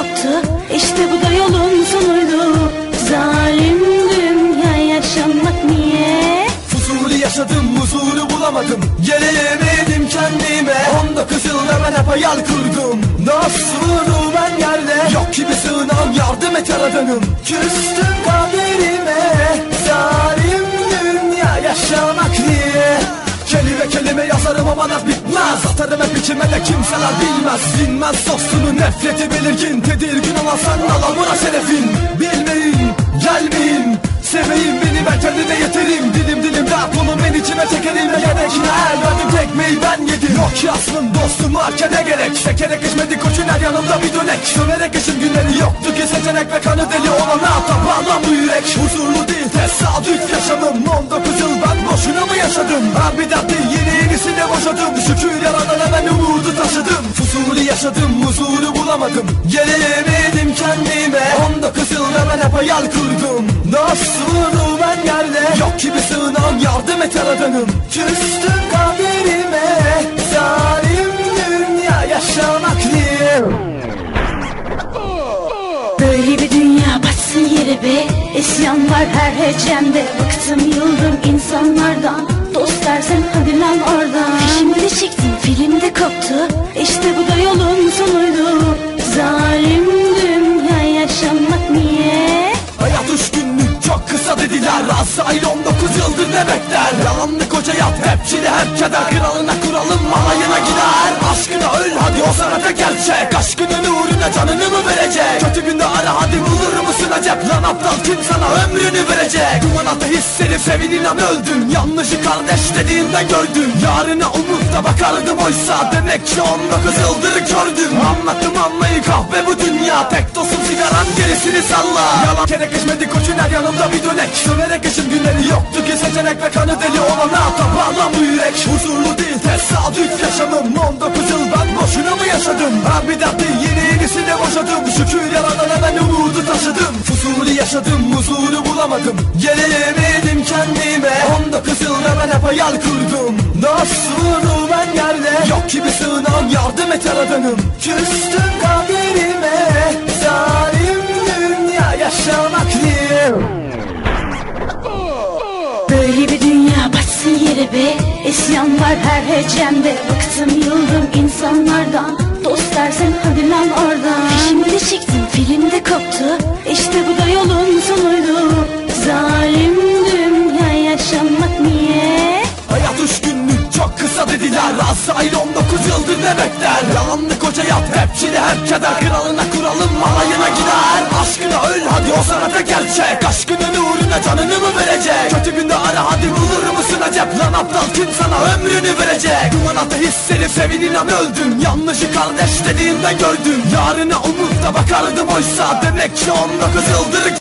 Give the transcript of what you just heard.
koptu İşte bu da yolun sonuydu. Zalim dünya yaşamak niye? Fuzuli yaşadım huzuru bulamadım. Geleyemedim kendime. 19 yılda ben hep hayal kurdum. Nasıl ben yerde. Yok gibi sığınan yardım et yaradanım. Küstüm kalbim içime de kimseler bilmez Bilmez dostunu nefreti belirgin Tedirgin olan sen alamına şerefin. Bilmeyin gelmeyin Sevmeyin beni ben kendime yeterim. Dilim dilim rap onu ben içime çekerim Gerekine el verdim tekmeyi ben yedim. Yok yazdım dostum varken gerek. Sekerek içmedi koçun her yanımda bir dönek. Söverek işin günleri yoktu ki seçenek Ve kanı deli olana taparla bu yürek. Huzurlu değil tesadüf yaşamım 19 yıl ben boşuna mı yaşadım? Ben bir dertli yeni yenisine boşadım. Şükür yaradana yaşadım huzuru bulamadım. Geleyemedim kendime. 19 yılda ben hep hayal kurdum. Dostluğunu ben yerde Yok gibi sığınağım yardım et yaradanım Küstüm kaderime. Zalim dünya yaşamak niye Böyle bir dünya batsın yere be. İsyan var her hecemde. Bıktım yıldım insanlardan. Dost dersen ne bekler Yalanlı koca yat hep çile hep keder. Kralına kuralım alayına gider. Aşkına öl hadi o sana da gerçek. Aşkının uğruna canını mı verecek? Kötü günde ara hadi bulur musun acep? Lan aptal kim sana ömrünü verecek? Duman atı hissedip sevin inan öldüm Yanlışı kardeş dediğimden gördüm Yarına umut da bakardım oysa Demek ki 19 yıldır kördüm. Anlattım anlayı kahve bu dünya. Tek dostum sigaran gerisini salla. Yalan kere geçmedi koçun her yanımda bir dönek. Söverek yaşım günleri yoktu ki seçenek Ve kanı deli olana. Taparla bu yürek. Huzurlu değil tesadüf yaşamım 19 yıl ben boşuna mı yaşadım? Ben bir dertli yeni yenisine boşadım. Şükür yaradana ben umudu taşıdım. Fuzuli yaşadım huzuru bulamadım. Geleyemedim kendime. 19 yılda ben hep hayal kurdum gibi sığınağım yardım et yaradanım Küstüm kaderime Zalim dünya yaşamak niye Böyle bir dünya batsın yere be. İsyan var her hecemde. Bıktım yıldım insanlardan. Dost dersen hadi lan oradan. Filmde çektim filmde koptu 19 yıldır ne bekler Yalanlı koca yat hep çile hep keder. Kralına kuralım alayına gider. Aşkına öl hadi o sana da gerçek. Aşkının uğruna canını mı verecek? Kötü günde ara hadi bulur musun acep? Lan aptal kim sana ömrünü verecek? Duman atı hissedip sevin inan öldüm Yanlışı kardeş dediğimden gördüm. Yarına umut da bakardım oysa. Demek ki 19 yıldır